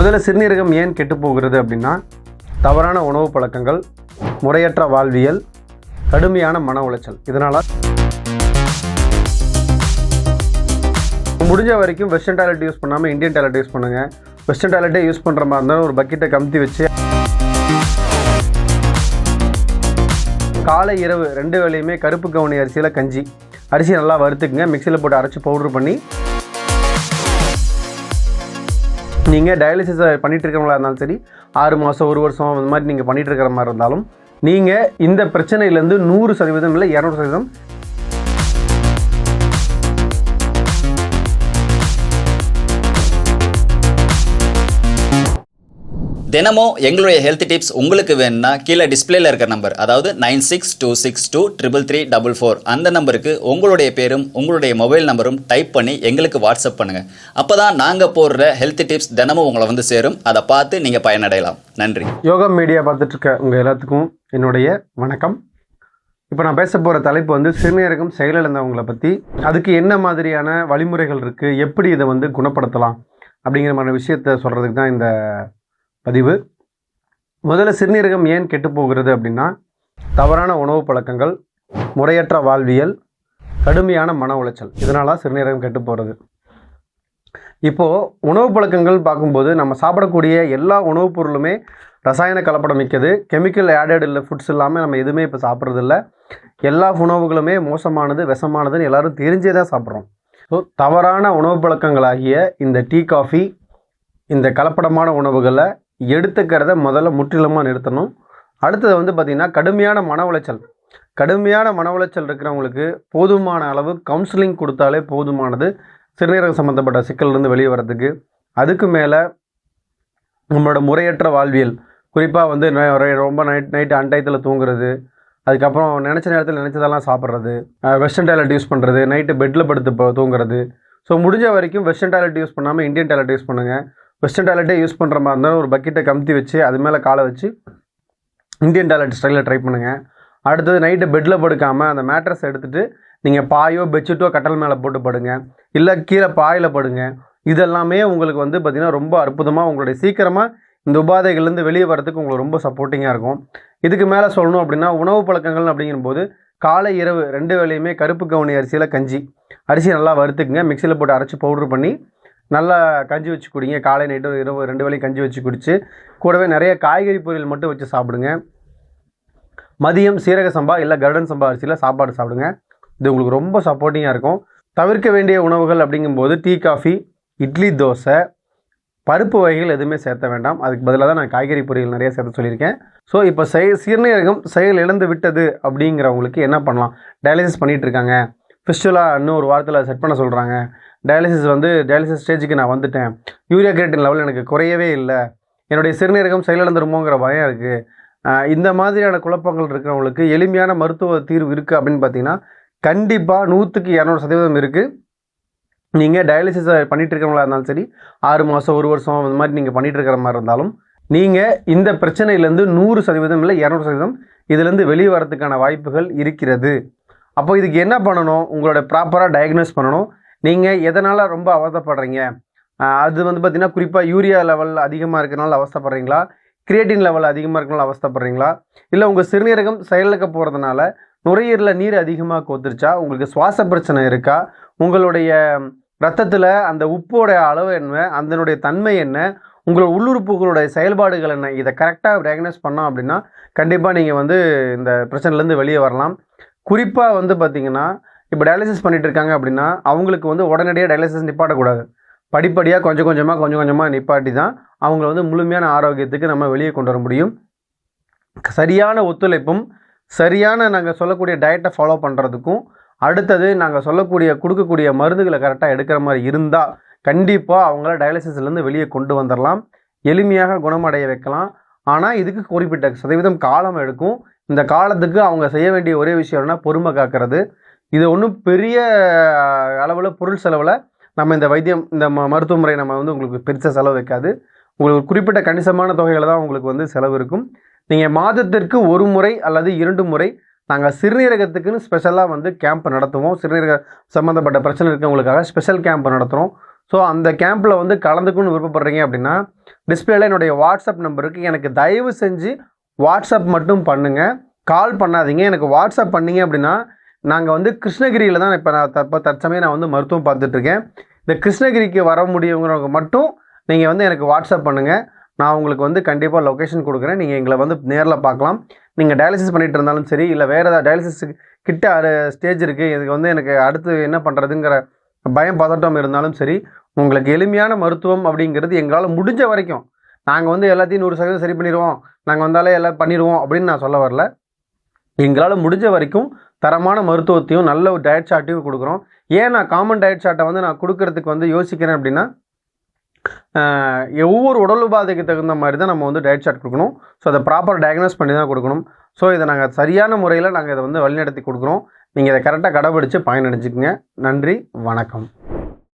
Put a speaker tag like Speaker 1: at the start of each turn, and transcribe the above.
Speaker 1: முதல்ல சிறுநீரகம் ஏன் கெட்டு போகிறது அப்படின்னா தவறான உணவு பழக்கங்கள் முறையற்ற வாழ்வியல் கடுமையான மன உளைச்சல் இதனால் முடிஞ்ச வரைக்கும் வெஸ்டர்ன் டாய்லெட் யூஸ் பண்ணாமல் இந்தியன் டாய்லெட் யூஸ் பண்ணுங்கள் வெஸ்டர்ன் டாய்லெட்டே யூஸ் பண்ணுற மாதிரி இருந்தாலும் ஒரு பக்கெட்டை கமுத்தி வச்சு காலை இரவு ரெண்டு வேலையுமே கருப்பு கவுனி அரிசியில் கஞ்சி அரிசி நல்லா வறுத்துக்குங்க மிக்சியில் போட்டு அரைச்சி பவுட்ரு பண்ணி நீங்கள் டயாலிசிஸ் பண்ணிகிட்டு இருக்கிறவங்களா இருந்தாலும் சரி ஆறு மாதம் ஒரு வருஷம் அந்த மாதிரி நீங்கள் பண்ணிகிட்டு இருக்கிற மாதிரி இருந்தாலும் நீங்கள் இந்த பிரச்சனையிலேருந்து நூறு சதவீதம் இல்லை இரநூறு சதவீதம்
Speaker 2: தினமும் எங்களுடைய ஹெல்த் டிப்ஸ் உங்களுக்கு வேணும்னா கீழே டிஸ்பிளேல இருக்கிற நம்பர் அதாவது nine six two six two triple three double four அந்த நம்பருக்கு உங்களுடைய பேரும் உங்களுடைய மொபைல் நம்பரும் டைப் பண்ணி எங்களுக்கு வாட்ஸ்அப் பண்ணுங்கள் அப்போ தான் நாங்கள் போடுற ஹெல்த் டிப்ஸ் தினமும் உங்களை வந்து சேரும் அதை பார்த்து நீங்கள் பயனடையலாம் நன்றி
Speaker 1: யோகா மீடியா பார்த்துட்டு இருக்க உங்கள் எல்லாத்துக்கும் என்னுடைய வணக்கம் இப்போ நான் பேச போகிற தலைப்பு வந்து சிறுநீரகம் செயலிழந்தவங்களை பற்றி அதுக்கு என்ன மாதிரியான வழிமுறைகள் இருக்குது எப்படி இதை வந்து குணப்படுத்தலாம் அப்படிங்கிற மாதிரி விஷயத்த சொல்கிறதுக்கு தான் இந்த பதிவு முதல்ல சிறுநீரகம் ஏன் கெட்டு போகிறது அப்படின்னா தவறான உணவு பழக்கங்கள் முறையற்ற வாழ்வியல் கடுமையான மன உளைச்சல் இதனால சிறுநீரகம் கெட்டு போகிறது இப்போது உணவு பழக்கங்கள் பார்க்கும்போது நம்ம சாப்பிடக்கூடிய எல்லா உணவுப் பொருளுமே ரசாயன கலப்படம் மிக்கது கெமிக்கல் ஆடட் இல்லை ஃபுட்ஸ் இல்லாமல் நம்ம எதுவுமே இப்போ சாப்பிட்றதில்ல எல்லா உணவுகளுமே மோசமானது விஷமானதுன்னு எல்லோரும் தெரிஞ்சே தான் சாப்பிட்றோம் ஸோ தவறான உணவு பழக்கங்களாகிய இந்த டீ காஃபி இந்த கலப்படமான உணவுகளை எடுத்துக்கிறத முதல்ல முற்றிலுமாக நிறுத்தணும் அடுத்தது வந்து பார்த்திங்கன்னா கடுமையான மன உளைச்சல் கடுமையான மன உளைச்சல் இருக்கிறவங்களுக்கு போதுமான அளவு கவுன்சிலிங் கொடுத்தாலே போதுமானது சிறுநீரகம் சம்மந்தப்பட்ட சிக்கலிருந்து வெளியே வர்றதுக்கு அதுக்கு மேலே நம்மளோட முறையற்ற வாழ்வியல் குறிப்பாக வந்து ரொம்ப நைட் நைட்டு அன்டயத்தில் தூங்குறது அதுக்கப்புறம் நினச்ச நேரத்தில் நினச்சதெல்லாம் சாப்பிட்றது வெஸ்டர்ன் டேலட் யூஸ் பண்ணுறது நைட்டு பெட்டில் படுத்து தூங்குறது ஸோ முடிஞ்ச வரைக்கும் வெஸ்டர்ன் டேலட் யூஸ் பண்ணாமல் இந்தியன் டேலட் யூஸ் பண்ணுங்கள் வெஸ்டர்ன் டாய்லெட்டே யூஸ் பண்ணுற மாதிரி இருந்தாலும் ஒரு பக்கெட்டை கமுத்தி வச்சு அது மேலே காலை வச்சு இந்தியன் டாய்லெட் ஸ்டைலில் ட்ரை பண்ணுங்கள் அடுத்தது நைட்டு பெட்டில் படுக்காமல் அந்த மேட்ரஸ் எடுத்துகிட்டு நீங்கள் பாயோ பெட்ஷீட்டோ கட்டல் மேலே போட்டு படுங்க இல்லை கீழே பாயில் படுங்க இதெல்லாமே உங்களுக்கு வந்து பார்த்திங்கன்னா ரொம்ப அற்புதமாக உங்களுடைய சீக்கிரமாக இந்த உபாதைகள்லேருந்து வெளியே வரதுக்கு உங்களுக்கு ரொம்ப சப்போர்ட்டிங்காக இருக்கும் இதுக்கு மேலே சொல்லணும் அப்படின்னா உணவு பழக்கங்கள் அப்படிங்கும்போது காலை இரவு ரெண்டு வேலையுமே கருப்பு கவுனி அரிசியில் கஞ்சி அரிசி நல்லா வறுத்துக்குங்க மிக்சியில் போட்டு அரைச்சி பவுட்ரு பண்ணி நல்லா கஞ்சி வச்சு குடிங்க காலை நைட்டு இரவு ரெண்டு வேலையும் கஞ்சி வச்சு குடிச்சு கூடவே நிறைய காய்கறி பொரியல் மட்டும் வச்சு சாப்பிடுங்க மதியம் சீரக சம்பா இல்லை கர்டன் சம்பா அரிசியில் சாப்பாடு சாப்பிடுங்க இது உங்களுக்கு ரொம்ப சப்போர்ட்டிங்காக இருக்கும் தவிர்க்க வேண்டிய உணவுகள் அப்படிங்கும்போது டீ காஃபி இட்லி தோசை பருப்பு வகைகள் எதுவுமே சேர்த்த வேண்டாம் அதுக்கு பதிலாக தான் நான் காய்கறி பொரியல் நிறைய சேர்த்து சொல்லியிருக்கேன் ஸோ இப்போ செயல் சீர்நீரகம் செயல் இழந்து விட்டது அப்படிங்கிறவங்களுக்கு என்ன பண்ணலாம் டயாலிசிஸ் இருக்காங்க இன்னும் ஒரு வாரத்தில் செட் பண்ண சொல்கிறாங்க டயாலிசிஸ் வந்து டயாலிசிஸ் ஸ்டேஜுக்கு நான் வந்துட்டேன் யூரியா கிரேட்டின் லெவல் எனக்கு குறையவே இல்லை என்னுடைய சிறுநீரகம் செயலிழந்துருமோங்கிற பயம் இருக்குது இந்த மாதிரியான குழப்பங்கள் இருக்கிறவங்களுக்கு எளிமையான மருத்துவ தீர்வு இருக்குது அப்படின்னு பார்த்தீங்கன்னா கண்டிப்பாக நூற்றுக்கு இரநூறு சதவீதம் இருக்குது நீங்கள் டயாலிசிஸ் பண்ணிகிட்டு இருக்கிறவங்களா இருந்தாலும் சரி ஆறு மாதம் ஒரு வருஷம் அந்த மாதிரி நீங்கள் பண்ணிகிட்டு இருக்கிற மாதிரி இருந்தாலும் நீங்கள் இந்த பிரச்சனையிலேருந்து நூறு சதவீதம் இல்லை இரநூறு சதவீதம் இதுலேருந்து வெளியே வரதுக்கான வாய்ப்புகள் இருக்கிறது அப்போ இதுக்கு என்ன பண்ணணும் உங்களோட ப்ராப்பராக டயக்னோஸ் பண்ணணும் நீங்கள் எதனால் ரொம்ப அவசப்படுறீங்க அது வந்து பார்த்திங்கன்னா குறிப்பாக யூரியா லெவல் அதிகமாக இருக்கிறனால அவஸ்தப்படுறீங்களா கிரியேட்டின் லெவல் அதிகமாக இருக்கிறனால அவஸ்தப்படுறீங்களா இல்லை உங்கள் சிறுநீரகம் செயலுக்க போகிறதுனால நுரையீரில் நீர் அதிகமாக கொத்துருச்சா உங்களுக்கு சுவாச பிரச்சனை இருக்கா உங்களுடைய ரத்தத்தில் அந்த உப்போடைய அளவு என்ன அதனுடைய தன்மை என்ன உங்களோட உள்ளுறுப்புகளுடைய செயல்பாடுகள் என்ன இதை கரெக்டாக டயக்னோஸ் பண்ணோம் அப்படின்னா கண்டிப்பாக நீங்கள் வந்து இந்த பிரச்சனையிலேருந்து வெளியே வரலாம் குறிப்பாக வந்து பார்த்திங்கன்னா இப்போ டயாலிசிஸ் பண்ணிகிட்டு இருக்காங்க அப்படின்னா அவங்களுக்கு வந்து உடனடியாக டயாலிசிஸ் நிப்பாட்டக்கூடாது படிப்படியாக கொஞ்சம் கொஞ்சமாக கொஞ்சம் கொஞ்சமாக நிப்பாட்டி தான் அவங்கள வந்து முழுமையான ஆரோக்கியத்துக்கு நம்ம வெளியே கொண்டு வர முடியும் சரியான ஒத்துழைப்பும் சரியான நாங்கள் சொல்லக்கூடிய டயட்டை ஃபாலோ பண்ணுறதுக்கும் அடுத்தது நாங்கள் சொல்லக்கூடிய கொடுக்கக்கூடிய மருந்துகளை கரெக்டாக எடுக்கிற மாதிரி இருந்தால் கண்டிப்பாக அவங்கள டயாலிசிஸ்லேருந்து வெளியே கொண்டு வந்துடலாம் எளிமையாக குணமடைய வைக்கலாம் ஆனால் இதுக்கு குறிப்பிட்ட சதவீதம் காலம் எடுக்கும் இந்த காலத்துக்கு அவங்க செய்ய வேண்டிய ஒரே விஷயம் என்ன பொறுமை காக்கிறது இது ஒன்றும் பெரிய அளவில் பொருள் செலவில் நம்ம இந்த வைத்தியம் இந்த ம மருத்துவமுறை நம்ம வந்து உங்களுக்கு பெருசாக செலவு வைக்காது உங்களுக்கு குறிப்பிட்ட கணிசமான தொகைகளை தான் உங்களுக்கு வந்து செலவு இருக்கும் நீங்கள் மாதத்திற்கு ஒரு முறை அல்லது இரண்டு முறை நாங்கள் சிறுநீரகத்துக்குன்னு ஸ்பெஷலாக வந்து கேம்ப் நடத்துவோம் சிறுநீரக சம்மந்தப்பட்ட பிரச்சனை இருக்கவங்களுக்காக ஸ்பெஷல் கேம்ப் நடத்துகிறோம் ஸோ அந்த கேம்பில் வந்து கலந்துக்கணும்னு விருப்பப்படுறீங்க அப்படின்னா டிஸ்பிளேல என்னுடைய வாட்ஸ்அப் நம்பருக்கு எனக்கு தயவு செஞ்சு வாட்ஸ்அப் மட்டும் பண்ணுங்கள் கால் பண்ணாதீங்க எனக்கு வாட்ஸ்அப் பண்ணீங்க அப்படின்னா நாங்கள் வந்து கிருஷ்ணகிரியில் தான் இப்போ நான் தப்போ தற்சமயம் நான் வந்து மருத்துவம் பார்த்துட்ருக்கேன் இந்த கிருஷ்ணகிரிக்கு வர முடியுங்கிறவங்க மட்டும் நீங்கள் வந்து எனக்கு வாட்ஸ்அப் பண்ணுங்கள் நான் உங்களுக்கு வந்து கண்டிப்பாக லொக்கேஷன் கொடுக்குறேன் நீங்கள் எங்களை வந்து நேரில் பார்க்கலாம் நீங்கள் டயாலிசிஸ் பண்ணிகிட்டு இருந்தாலும் சரி இல்லை வேறு ஏதாவது டயாலிசிஸ் கிட்ட ஸ்டேஜ் இருக்குது இதுக்கு வந்து எனக்கு அடுத்து என்ன பண்ணுறதுங்கிற பயம் பதட்டம் இருந்தாலும் சரி உங்களுக்கு எளிமையான மருத்துவம் அப்படிங்கிறது எங்களால் முடிஞ்ச வரைக்கும் நாங்கள் வந்து எல்லாத்தையும் நூறு சதவீதம் சரி பண்ணிடுவோம் நாங்கள் வந்தாலே எல்லாம் பண்ணிடுவோம் அப்படின்னு நான் சொல்ல வரல எங்களால் முடிஞ்ச வரைக்கும் தரமான மருத்துவத்தையும் நல்ல ஒரு டயட் சார்ட்டையும் கொடுக்குறோம் ஏன் நான் காமன் டயட் சார்ட்டை வந்து நான் கொடுக்கறதுக்கு வந்து யோசிக்கிறேன் அப்படின்னா ஒவ்வொரு உடல் உபாதைக்கு தகுந்த மாதிரி தான் நம்ம வந்து டயட் சார்ட் கொடுக்கணும் ஸோ அதை ப்ராப்பர் டயக்னோஸ் பண்ணி தான் கொடுக்கணும் ஸோ இதை நாங்கள் சரியான முறையில் நாங்கள் இதை வந்து வழிநடத்தி கொடுக்குறோம் நீங்கள் இதை கரெக்டாக கடைபிடிச்சு பயனடைஞ்சுக்குங்க நன்றி வணக்கம்